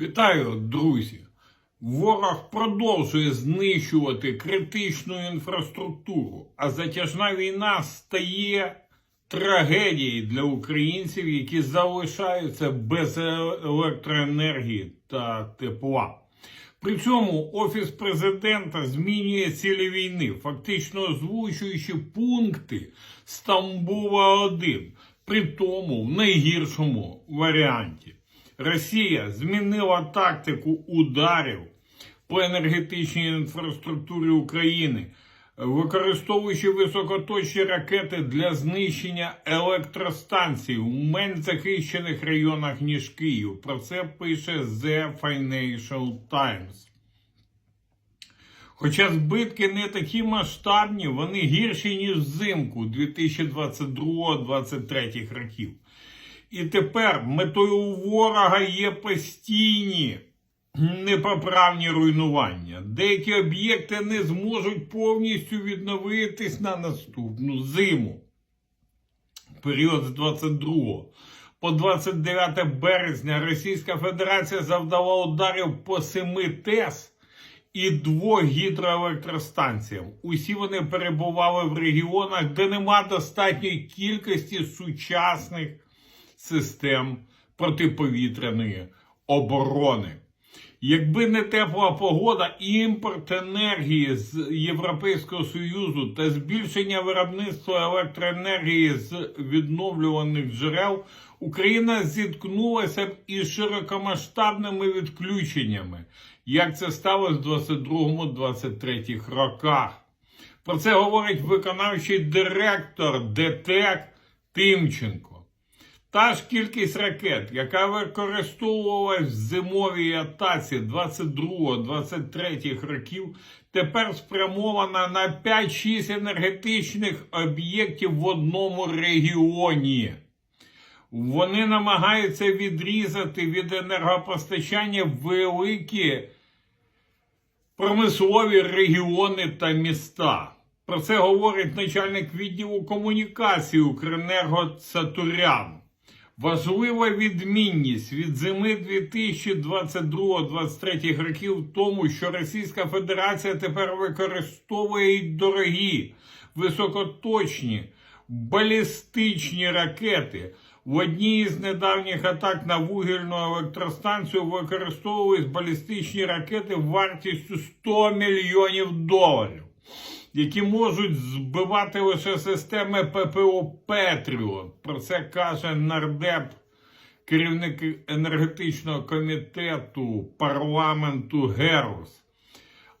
Вітаю, друзі! Ворог продовжує знищувати критичну інфраструктуру, а затяжна війна стає трагедією для українців, які залишаються без електроенергії та тепла. При цьому Офіс президента змінює цілі війни, фактично озвучуючи пункти Стамбула 1 при тому в найгіршому варіанті. Росія змінила тактику ударів по енергетичній інфраструктурі України, використовуючи високоточні ракети для знищення електростанцій у менш захищених районах ніж Київ. Про це пише The Financial Times. Хоча збитки не такі масштабні, вони гірші, ніж взимку 2022-2023 років. І тепер метою ворога є постійні непоправні руйнування. Деякі об'єкти не зможуть повністю відновитись на наступну зиму. Період з 22 по 29 березня Російська Федерація завдала ударів по семи ТЕС і двох гідроелектростанціям. Усі вони перебували в регіонах, де нема достатньої кількості сучасних систем протиповітряної оборони. Якби не тепла погода, імпорт енергії з Європейського Союзу та збільшення виробництва електроенергії з відновлюваних джерел, Україна зіткнулася б із широкомасштабними відключеннями, як це сталося в 22-23 роках. Про це говорить виконавчий директор ДТЕК Тимченко. Та ж кількість ракет, яка використовувалась в зимовій атаці 22-23 років, тепер спрямована на 5-6 енергетичних об'єктів в одному регіоні. Вони намагаються відрізати від енергопостачання великі промислові регіони та міста. Про це говорить начальник відділу комунікації Укренерго Цатурян. Важлива відмінність від зими 2022-2023 років в тому, що Російська Федерація тепер використовує дорогі, високоточні, балістичні ракети. В одній із недавніх атак на вугільну електростанцію використовувались балістичні ракети вартістю 100 мільйонів доларів які можуть збивати лише системи ППО Петріот. Про це каже нардеп, керівник енергетичного комітету парламенту Герус.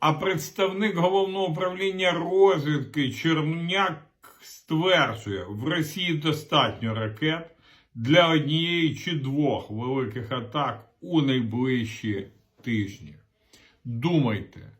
А представник головного управління розвідки Черняк стверджує, в Росії достатньо ракет для однієї чи двох великих атак у найближчі тижні. Думайте.